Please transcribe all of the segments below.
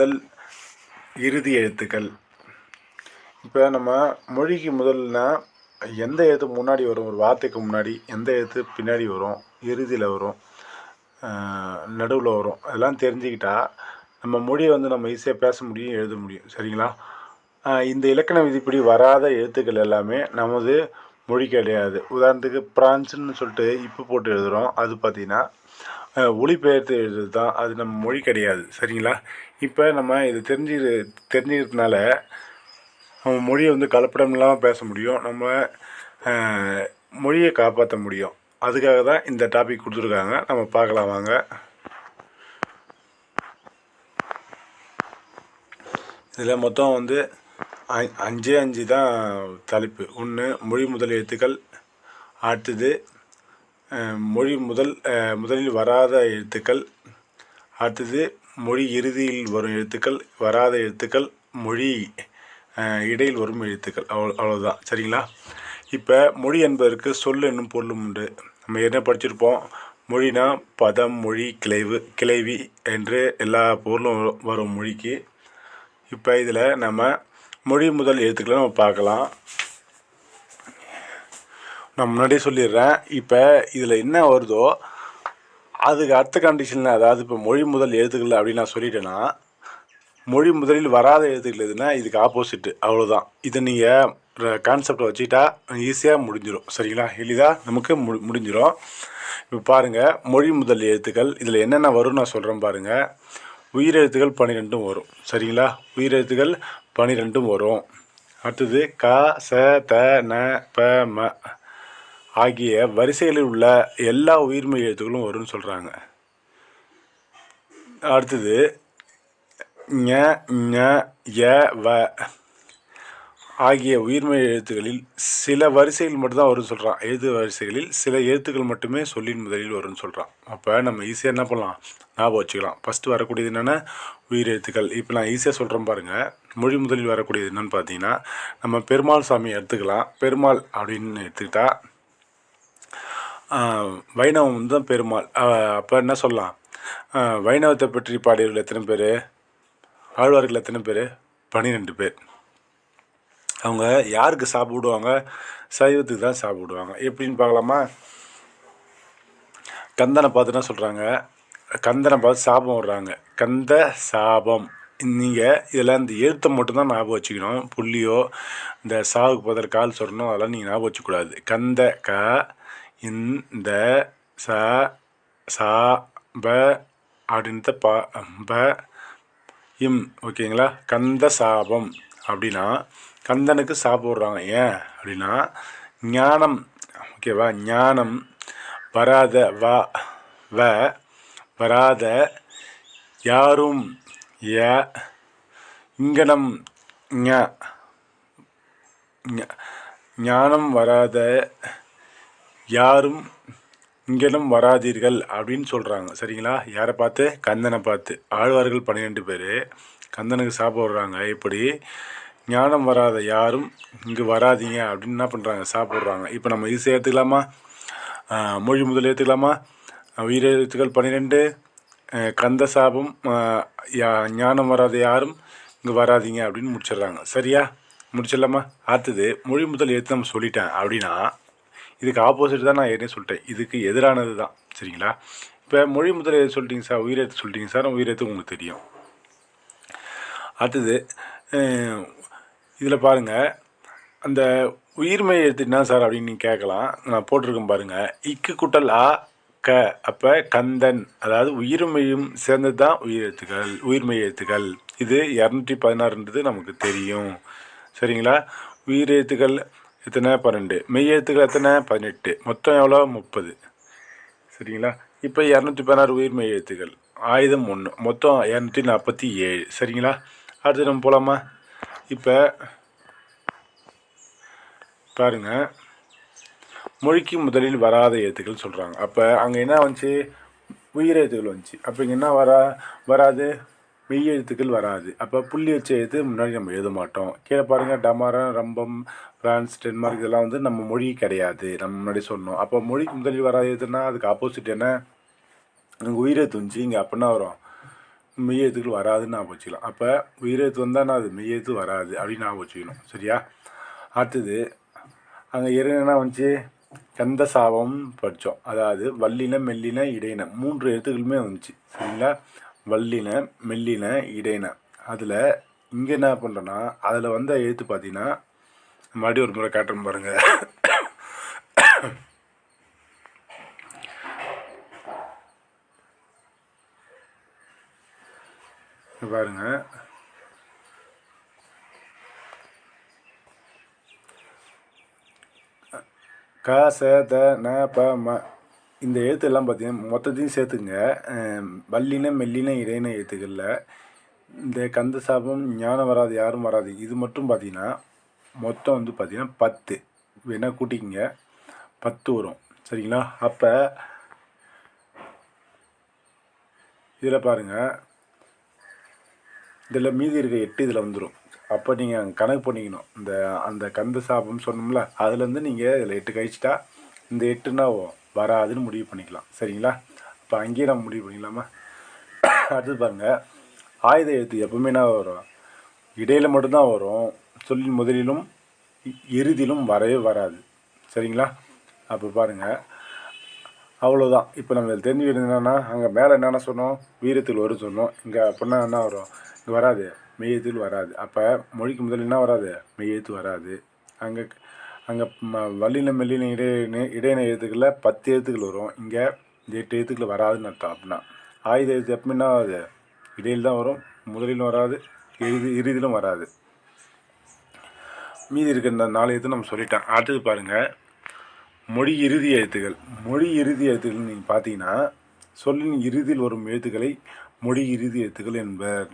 முதல் இறுதி எழுத்துக்கள். இப்போ நம்ம மொழிக்கு முதல்னா எந்த எழுத்து முன்னாடி வரும்? ஒரு வார்த்தைக்கு முன்னாடி எந்த எழுத்து பின்னாடி வரும்? இறுதியில் வரும். நடுவில் வரும். அதெல்லாம் தெரிஞ்சுக்கிட்டா நம்ம மொழியை வந்து நம்ம ஈஸியாக பேச முடியும் எழுத முடியும். சரிங்களா? இந்த இலக்கண விதிப்படி வராத எழுத்துக்கள் எல்லாமே நமது மொழி கிடையாது. உதாரணத்துக்கு பிரான்ஸ்னு சொல்லிட்டு இப்போ போட்டு எழுதுகிறோம் அது பார்த்திங்கன்னா ஒளிபெயர்த்து ஒலிபெயர்த்து எழுதுறது தான் அது நம்ம மொழி கிடையாது. சரிங்களா? இப்போ நம்ம இது தெரிஞ்சு தெரிஞ்சுக்கிறதுனால நம்ம மொழியை வந்து கலப்படம் இல்லாமல் பேச முடியும். நம்ம மொழியை காப்பாற்ற முடியும். அதுக்காக தான் இந்த டாபிக் கொடுத்துருக்காங்க. நம்ம பார்க்கலாம் வாங்க. இதில் மொத்தம் வந்து அஞ்சே அஞ்சு தான் தலைப்பு. ஒன்று மொழி முதல் எழுத்துக்கள். அடுத்தது மொழி முதல் முதலில் வராத எழுத்துக்கள். அடுத்தது மொழி இறுதியில் வரும் எழுத்துக்கள். வராத எழுத்துக்கள் மொழி இடையில் வரும் எழுத்துக்கள். அவ்வளோ அவ்வளோதான் சரிங்களா? இப்போ மொழி என்பதற்கு சொல் என்னும் பொருளும் உண்டு. நம்ம என்ன படிச்சிருப்போம்? மொழினா பதம் மொழி கிளைவு கிளைவி என்று எல்லா பொருளும் வரும் மொழிக்கு. இப்போ இதில் நம்ம மொழி முதல் எழுத்துக்களை நம்ம பார்க்கலாம். நான் முன்னாடியே சொல்லிடுறேன். இப்போ இதில் என்ன வருதோ அதுக்கு அடுத்த கண்டிஷனில் அதாவது இப்போ மொழி முதல் எழுத்துக்கள் அப்படின்னு நான் சொல்லிட்டேன்னா மொழி முதலில் வராத எழுத்துக்கள் எதுனா இதுக்கு ஆப்போசிட்டு அவ்வளோதான் இதை நீங்கள் கான்செப்டை வச்சுக்கிட்டா ஈஸியாக முடிஞ்சிடும் சரிங்களா? எளிதாக நமக்கு மு முடிஞ்சிடும் இப்போ பாருங்கள் மொழி முதல் எழுத்துக்கள் இதில் என்னென்ன வரும்னு நான் சொல்கிறேன் பாருங்கள் உயிரெழுத்துகள் பன்னிரெண்டும் வரும். சரிங்களா? உயிரெழுத்துகள் பன்னிரெண்டும் வரும். அடுத்தது க ச த ந ப ம ஆகிய வரிசைகளில் உள்ள எல்லா உயிர்மெய் எழுத்துக்களும் வரும்னு சொல்கிறாங்க அடுத்தது ஞ ஞ ய வ ஆகிய உயிர்மெய் எழுத்துக்களில் சில வரிசைகள் மட்டும்தான் வரும்னு சொல்கிறான் எழுத்து வரிசைகளில் சில எழுத்துக்கள் மட்டுமே சொல்லின் முதலில் வரும்னு சொல்கிறான் அப்போ நம்ம ஈஸியாக என்ன பண்ணலாம்? ஞாபகம் வச்சுக்கலாம். ஃபஸ்ட்டு வரக்கூடியது என்னென்னா உயிர் எழுத்துக்கள். இப்போ நான் ஈஸியாக சொல்கிறேன் பாருங்கள் மொழி முதலில் வரக்கூடியது என்னென்னு பார்த்தீங்கன்னா நம்ம பெருமாள் சாமி எடுத்துக்கலாம். பெருமாள் அப்படின்னு எடுத்துக்கிட்டால் வைணவம் வந்து தான் பெருமாள். அப்போ என்ன சொல்லலாம்? வைணவத்தை பற்றி பாடியவர்கள் எத்தனை பேர்? ஆழ்வார்கள் எத்தனை பேர்? பன்னிரெண்டு பேர். அவங்க யாருக்கு சாப்பிடுவாங்க? சைவத்துக்கு தான் சாப்பிடுவாங்க. எப்படின்னு பார்க்கலாமா? கந்தனை பார்த்து தான் சொல்கிறாங்க கந்தனை பார்த்து சாபம் விடுறாங்க கந்த சாபம். நீங்கள் இதெல்லாம் இந்த எழுத்தை மட்டும்தான் ஞாபகம் வச்சுக்கணும். புள்ளியோ இந்த சாவுக்கு பதில் கால் சொல்லணும் அதெல்லாம் நீங்கள் ஞாபகம் வச்சுக்கூடாது கந்த க இந்த ச சா ப அப்படின்ட்டு ப ப இம். ஓகேங்களா? கந்த சாபம். அப்படின்னா கந்தனுக்கு சாப்பிட்றாங்க. ஏன் அப்படின்னா ஞானம். ஓகேவா ஞானம். வராத வா வ வராத யாரும் ய இங்கனம் ஞ ஞ- ஞானம் வராத யாரும் இங்கெல்லாம் வராதீர்கள் அப்படின்னு சொல்கிறாங்க சரிங்களா? யாரை பார்த்து? கந்தனை பார்த்து. ஆழ்வார்கள் பன்னிரெண்டு பேர். கந்தனுக்கு சாப்பிட்றாங்க இப்படி ஞானம் வராத யாரும் இங்கே வராதீங்க அப்படின்னு என்ன பண்ணுறாங்க சாப்பிட்றாங்க இப்போ நம்ம ஈஸியாக எடுத்துக்கலாமா? மொழி முதல் எடுத்துக்கலாமா? உயிரெழுத்துக்கள் பன்னிரெண்டு. கந்த சாபம் யா- ஞானம் வராத யாரும் இங்கே வராதீங்க அப்படின்னு முடிச்சிடுறாங்க. சரியா? முடிச்சிடலாமா? அடுத்தது மொழி முதல் எழுத்து நம்ம சொல்லிட்டேன் அப்படின்னா இதுக்கு ஆப்போசிட் தான் நான் ஏற்கனவே சொல்லிட்டேன். இதுக்கு எதிரானது தான். சரிங்களா? இப்போ மொழி முதல் எது சொல்லிட்டீங்க சார் உயிரெழுத்து சொல்லிட்டீங்க சார் உயிரெழுத்து உங்களுக்கு தெரியும். அடுத்தது இதில் பாருங்கள் அந்த உயிர்மை எழுத்து என்ன சார் அப்படின்னு நீங்கள் கேட்கலாம். நான் போட்டிருக்கேன் பாருங்கள் இக்கு குட்டல் ஆ க அப்போ கந்தன். அதாவது உயிர்மெய்யும் சேர்ந்தது தான் உயிர் எழுத்துக்கள் உயிர்மெய் எழுத்துக்கள். இது இரநூத்தி பதினாறுன்றது நமக்கு தெரியும். சரிங்களா? உயிர் எழுத்துக்கள் எத்தனை? பன்னெண்டு மெய் எழுத்துக்கள் எத்தனை? பதினெட்டு. மொத்தம் எவ்வளோ? முப்பது. சரிங்களா? இப்போ இரநூத்தி பதினாறு உயிர்மெய் எழுத்துக்கள். ஆயுதம் ஒன்று மொத்தம் இரநூத்தி நாற்பத்தி ஏழு. சரிங்களா? அடுத்து நம்ம போகலாமா இப்போ பாருங்க. மொழிக்கு முதலில் வராத எழுத்துக்கள் சொல்கிறாங்க அப்போ அங்கே என்ன வந்துச்சு? உயிர் எழுத்துக்கள் வந்துச்சு. அப்போ இங்கே என்ன வரா வராது? மெய் எழுத்துக்கள் வராது. அப்போ புள்ளி வச்ச எழுத்து முன்னாடி நம்ம எழுத மாட்டோம். கீழே பாருங்கள் டமாரம் ரம்பம் ஃப்ரான்ஸ் டென்மார்க் இதெல்லாம் வந்து நம்ம மொழி கிடையாது. நம்ம முன்னாடி சொன்னோம் அப்போ மொழிக்கு முதலில் வராத எழுத்துனா அதுக்கு ஆப்போசிட் என்ன? இங்கே உயிரை துஞ்சி இங்கே அப்படின்னா வரும்? மெய்யெழுத்துக்கள் வராதுன்னு நான் வச்சுக்கலாம். அப்போ உயிரெழுத்து வந்தால் நான் அது மெய்யெழுத்து வராது அப்படின்னு ஞாபகம் வச்சுக்கணும். சரியா? அடுத்தது அங்கே என்ன வந்துச்சு கந்த சாபம் படித்தோம் அதாவது வல்லின மெல்லின இடையின. மூன்று எழுத்துக்களுமே வந்துச்சு. சரிங்களா? வல்லின மெல்லின இடையின. அதில் இங்கே என்ன பண்ணுறோன்னா அதில் வந்த எழுத்து பார்த்தீங்கன்னா மறுபடியும் ஒரு முறை காட்டுறோம் பாருங்கள் பாருங்கள் பாருங்க. க ச த ந ப ம. இந்த எழுத்துலாம் பார்த்தீங்கன்னா மொத்தத்தையும் சேர்த்துங்க வல்லின மெல்லின இடையின எழுத்துக்களில் இந்த கந்த சாபம் ஞானம் வராது யாரும் வராது. இது மட்டும் பார்த்தீங்கன்னா மொத்தம் வந்து பார்த்தீங்கன்னா பத்து. வேணால் கூட்டிக்கிங்க. பத்து வரும். சரிங்களா? அப்போ இதில் பாருங்கள் இதில் மீதி இருக்க எட்டு இதில் வந்துடும் அப்போ நீங்கள் கணக்கு பண்ணிக்கணும். இந்த அந்த கந்த சாபம் சொன்னோம்ல அதுலேருந்து நீங்கள் இதில் எட்டு கழிச்சிட்டா இந்த எட்டுனா வராதுன்னு முடிவு பண்ணிக்கலாம். சரிங்களா? அப்போ அங்கேயே நம்ம முடிவு பண்ணிக்கலாமா? அடுத்து பாருங்கள் ஆயுத எழுத்து எப்பவுமே என்ன வரும்? இடையில் மட்டும்தான் வரும். சொல்லின் முதலிலும் இ- இறுதியிலும் வரவே வராது. சரிங்களா? அப்போ பாருங்கள் அவ்வளோதான். இப்போ நம்ம தெரிஞ்சு தெரிஞ்சுக்கிறது என்னென்னா அங்கே மேலே என்னென்ன சொன்னோம்? வீரத்தில் வரும் சொன்னோம். இங்கே அப்படின்னா என்ன வரும்? வராது. மெய்யெழுத்தில் வராது. அப்போ மொழிக்கு முதல்ல என்ன வராது? மெய்யெழுத்து வராது. அங்கே அங்கே வல்லின மெல்லின இடையின இடையின எழுத்துக்களில் பத்து எழுத்துக்கள் வரும். இங்கே எட்டு எழுத்துக்கள் வராதுன்னு அர்த்தம் அப்படின்னா. ஆயுத எழுத்து எப்போ என்ன ஆகுது இடையில் தான் வரும். முதலிலும் வராது. இறுதி இறுதியிலும் வராது. மீதி இருக்கிற இந்த நாலு எழுத்து நம்ம சொல்லிட்டேன். அடுத்தது பாருங்கள் மொழி இறுதி எழுத்துக்கள். மொழி இறுதி எழுத்துக்கள் நீங்கள் பார்த்தீங்கன்னா சொல்லின் இறுதியில் வரும் எழுத்துக்களை மொழி இறுதி எழுத்துக்கள் என்பர்.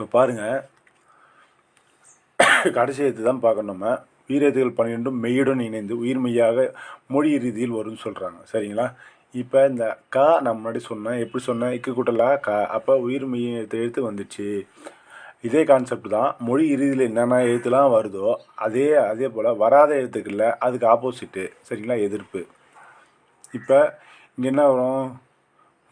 இப்போ பாருங்கள் கடைசி எழுத்து தான் பார்க்கணும் நம்ம. உயிரெழுத்துக்கள் பன்னிரெண்டும் மெய்யுடன் இணைந்து உயிர் மெய்யாக மொழி இறுதியில் வரும்னு சொல்கிறாங்க சரிங்களா? இப்போ இந்த கா நான் முன்னாடி சொன்னேன். எப்படி சொன்னேன்? இக்கு கூட்டலா? கா. அப்போ உயிர் மெய் எழுத்து எழுத்து வந்துச்சு. இதே கான்செப்ட் தான். மொழி இறுதியில் என்னென்ன எழுத்துலாம் வருதோ அதே அதே போல் வராத எழுத்துக்களில் அதுக்கு ஆப்போசிட்டு சரிங்களா? எதிர்ப்பு. இப்போ இங்கே என்ன வரும்?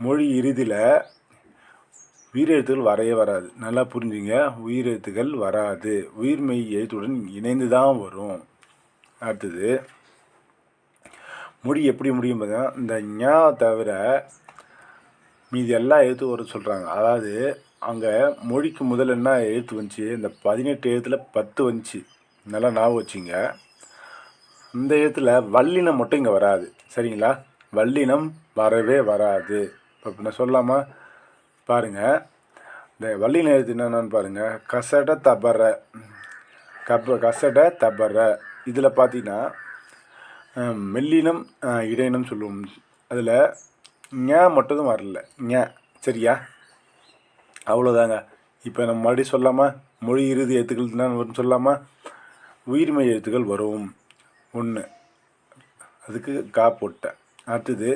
மொழி இறுதியில் உயிரெழுத்துகள் வரவே வராது. நல்லா புரிஞ்சுங்க. உயிரெழுத்துகள் வராது. உயிர்மெய் எழுத்துடன் இணைந்து தான் வரும். அடுத்தது மொழி எப்படி முடியும் பார்த்தீங்கன்னா இந்த ஞா தவிர மீதி எல்லா எழுத்து வர சொல்கிறாங்க அதாவது அங்கே மொழிக்கு முதல்ல என்ன எழுத்து வந்துச்சு? இந்த பதினெட்டு எழுத்தில் பத்து வந்துச்சு. நல்லா ஞாபகம் வச்சுங்க. இந்த எழுத்தில் வல்லினம் மட்டும் இங்கே வராது. சரிங்களா? வல்லினம் வரவே வராது. இப்போ நான் சொல்லலாமா? பாருங்கள் இந்த வள்ளி எழுத்து என்னென்னு பாருங்கள் கசட தபர. கப கசட தபர. இதில் பார்த்தீங்கன்னா மெல்லினம் இடையினம் சொல்லுவோம். அதில் ஞா மட்டும் வரல. ஞா. சரியா? அவ்வளோதாங்க இப்போ நம்ம மறுபடியும் சொல்லாமா? மொழி இறுதி எழுத்துக்கள் என்ன வரும்னு சொல்லாமா? உயிர்மை எழுத்துக்கள் வரும். ஒன்று அதுக்கு கா போட்டேன் அடுத்தது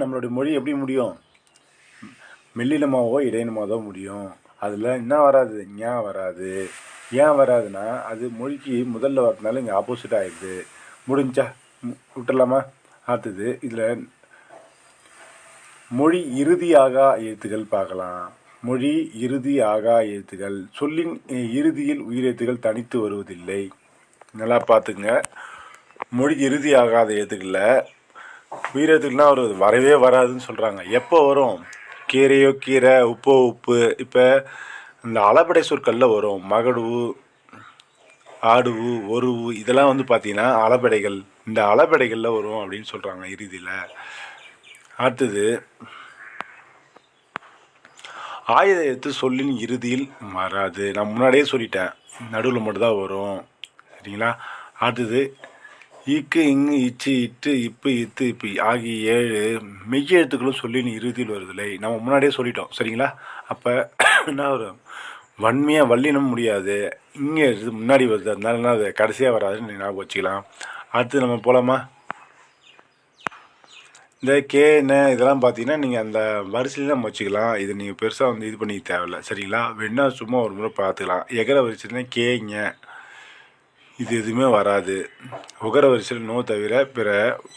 நம்மளுடைய மொழி எப்படி முடியும்? மெல்லினமாவோ இடையினமாக தான் முடியும். அதில் என்ன வராது? ஞா வராது. ஏன் வராதுன்னா அது மொழிக்கு முதல்ல வரதுனால இங்கே ஆப்போசிட் ஆகிடுது முடிஞ்சா விட்டுடலாமா? அடுத்தது இதில் மொழி இறுதி ஆகா எழுத்துக்கள் பார்க்கலாம். மொழி இறுதி ஆகா எழுத்துக்கள் சொல்லின் இறுதியில் உயிரெழுத்துகள் தனித்து வருவதில்லை. நல்லா பார்த்துங்க மொழி இறுதி ஆகாத எழுத்துக்களில் உயிரெழுத்துக்கள்னால் ஒரு வரவே வராதுன்னு சொல்கிறாங்க எப்போ வரும்? கீரையோ கீரை உப்போ உப்பு இப்போ இந்த அளபடை சொற்களில் வரும். மகடுவு ஆடுவு ஒருவு இதெல்லாம் வந்து பார்த்திங்கன்னா அளபடைகள் இந்த அளபடைகளில் வரும் அப்படின்னு சொல்கிறாங்க இறுதியில். அடுத்தது ஆயுத எழுத்து சொல்லின் இறுதியில் வராது நான் முன்னாடியே சொல்லிட்டேன். நடுவில் மட்டும்தான் வரும். சரிங்களா? அடுத்தது இக்கு இங்கு இச்சு இட்டு இப்பு இத்து இப்பு ஆகிய ஏழு மெய் எழுத்துக்களும் சொல்லின் இறுதியில் வருதில்லை நம்ம முன்னாடியே சொல்லிட்டோம் சரிங்களா? அப்போ என்ன வரும்? வன்மையாக வல்லினம் முடியாது. இங்கே இது முன்னாடி வருது. அதனால என்ன அது கடைசியாக வராதுன்னு ஞாபகம் வச்சுக்கலாம். அடுத்து நம்ம போகலாமா இந்த கே என்ன இதெல்லாம் பார்த்தீங்கன்னா நீங்கள் அந்த வரிசையில் நம்ம வச்சுக்கலாம். இது நீங்கள் பெருசாக வந்து இது பண்ணிக்க தேவையில்ல சரிங்களா? வேணா சும்மா ஒரு முறை பார்த்துக்கலாம். எகர வரிசைன்னா கேங்க இது எதுவுமே வராது. உகர வரிசையில் நோ தவிர பிற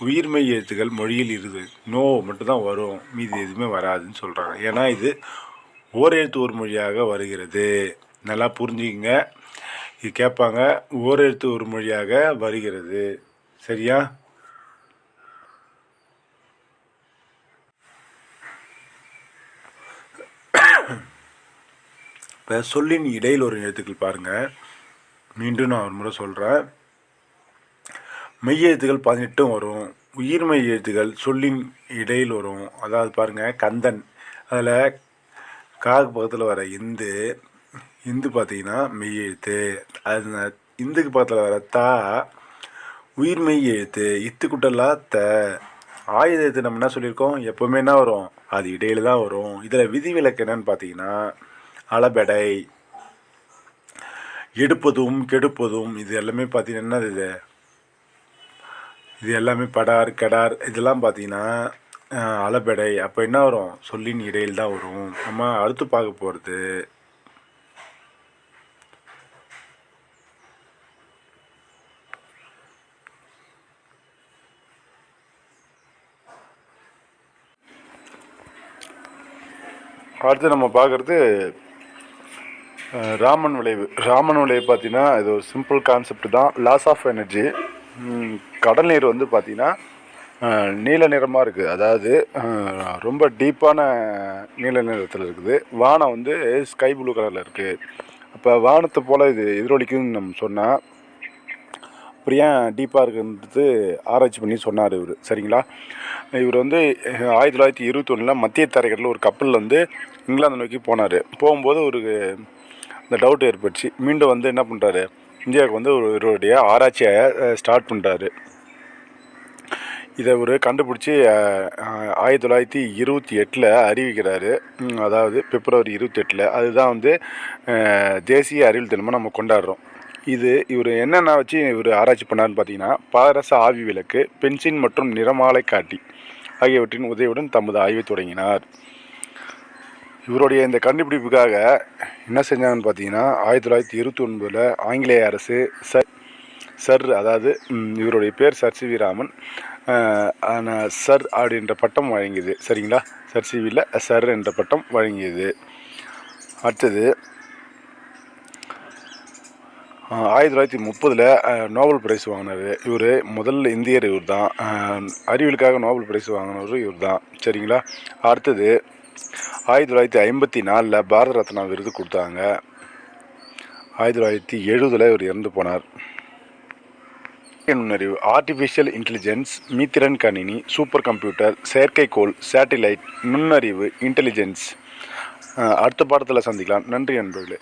உயிர்மெய் எழுத்துக்கள் மொழியில் இருக்குது நோ மட்டும்தான் வரும். மீதி எதுவுமே வராதுன்னு சொல்கிறாங்க ஏன்னா இது ஓர் எழுத்து ஒரு மொழியாக வருகிறது. நல்லா புரிஞ்சுக்கங்க. இது கேட்பாங்க ஓர் எழுத்து ஒரு மொழியாக வருகிறது. சரியா? இப்போ சொல்லின் இடையில் ஒரு எழுத்துக்கள் பாருங்கள் மீண்டும் நான் ஒரு முறை சொல்கிறேன் மெய்யெழுத்துக்கள் பதினெட்டும் வரும். உயிர்மெய் எழுத்துக்கள் சொல்லின் இடையில் வரும். அதாவது பாருங்கள் கந்தன். அதில் காகு பக்கத்தில் வர இந்து. இந்து பார்த்தீங்கன்னா மெய்யெழுத்து. அது இந்துக்கு பக்கத்தில் வர தா உயிர்மெய் எழுத்து. இத்து குட்டலா த. ஆயுத எழுத்து நம்ம என்ன சொல்லியிருக்கோம்? எப்போவுமே என்ன வரும்? அது இடையில தான் வரும். இதில் விதிவிலக்கு என்னன்னு பார்த்தீங்கன்னா அளபெடை. எடுப்பதும் கெடுப்பதும் இது எல்லாமே பார்த்தீங்கன்னா என்னது இது? இது எல்லாமே படார் கெடார் இதெல்லாம் பார்த்தீங்கன்னா அலபெடை. அப்போ என்ன வரும்? சொல்லின் இடையில் தான் வரும். நம்ம அடுத்து பார்க்க போகிறது அடுத்து நம்ம பார்க்குறது ராமன் விளைவு. ராமன் விளைவு பார்த்தீங்கன்னா இது ஒரு சிம்பிள் கான்செப்ட் தான். லாஸ் ஆஃப் எனர்ஜி கடல் நீர் வந்து பார்த்தீங்கன்னா நீல நிறமாக இருக்குது அதாவது ரொம்ப டீப்பான நீல நிறத்தில் இருக்குது. வானம் வந்து ஸ்கை ப்ளூ கலரில் இருக்குது அப்போ வானத்தை போல் இது எதிரொலிக்குதுன்னு நம்ம சொன்னால் அப்புறம் ஏன் டீப்பாக இருக்குன்றது ஆராய்ச்சி பண்ணி சொன்னார் இவர். சரிங்களா? இவர் வந்து ஆயிரத்தி தொள்ளாயிரத்தி இருபத்தொன்னில் மத்திய தரைக்கடலில் ஒரு கப்பலில் வந்து இங்கிலாந்து நோக்கி போனார். போகும்போது ஒரு இந்த டவுட் ஏற்பட்டுச்சு. மீண்டும் வந்து என்ன பண்ணுறாரு இந்தியாவுக்கு வந்து ஒரு இவருடைய ஆராய்ச்சியை ஸ்டார்ட் பண்ணுறாரு இதை ஒரு கண்டுபிடிச்சி ஆயிரத்தி தொள்ளாயிரத்தி இருபத்தி எட்டில் அறிவிக்கிறாரு. அதாவது பிப்ரவரி இருபத்தெட்டில் அதுதான் வந்து தேசிய அறிவியல் தினமாக நம்ம கொண்டாடுறோம். இது இவர் என்னென்ன வச்சு இவர் ஆராய்ச்சி பண்ணாருன்னு பார்த்தீங்கன்னா பாரச ஆவி விளக்கு பென்சின் மற்றும் நிறமாலை காட்டி ஆகியவற்றின் உதவியுடன் தமது ஆய்வை தொடங்கினார். இவருடைய இந்த கண்டுபிடிப்புக்காக என்ன செஞ்சாங்கன்னு பார்த்தீங்கன்னா ஆயிரத்தி தொள்ளாயிரத்தி இருபத்தி ஒன்பதில் ஆங்கிலேய அரசு ச சர் அதாவது இவருடைய பேர் sir C V Raman. Sir அப்படின்ற பட்டம் வழங்கியது. சரிங்களா? சர் சிவியில் சர் என்ற பட்டம் வழங்கியது. அடுத்தது ஆயிரத்தி தொள்ளாயிரத்தி முப்பதில் நோபல் பிரைஸ் வாங்கினார். இவர் முதல் இந்தியர் இவர் தான் அறிவியலுக்காக நோபல் பிரைஸ் வாங்கினவர் இவர் தான் சரிங்களா? அடுத்தது ஆயிரத்தி தொள்ளாயிரத்தி ஐம்பத்தி நாலில் பாரத ரத்னா விருது கொடுத்தாங்க. ஆயிரத்தி தொள்ளாயிரத்தி எழுபதில் இவர் இறந்து போனார். நுண்ணறிவு ஆர்டிஃபிஷியல் இன்டெலிஜென்ஸ் மீத்திரன் கணினி சூப்பர் கம்ப்யூட்டர் செயற்கைக்கோள் சேட்டிலைட் நுண்ணறிவு இன்டெலிஜென்ஸ் அடுத்த பாடத்தில் சந்திக்கலாம். நன்றி நண்பர்களே.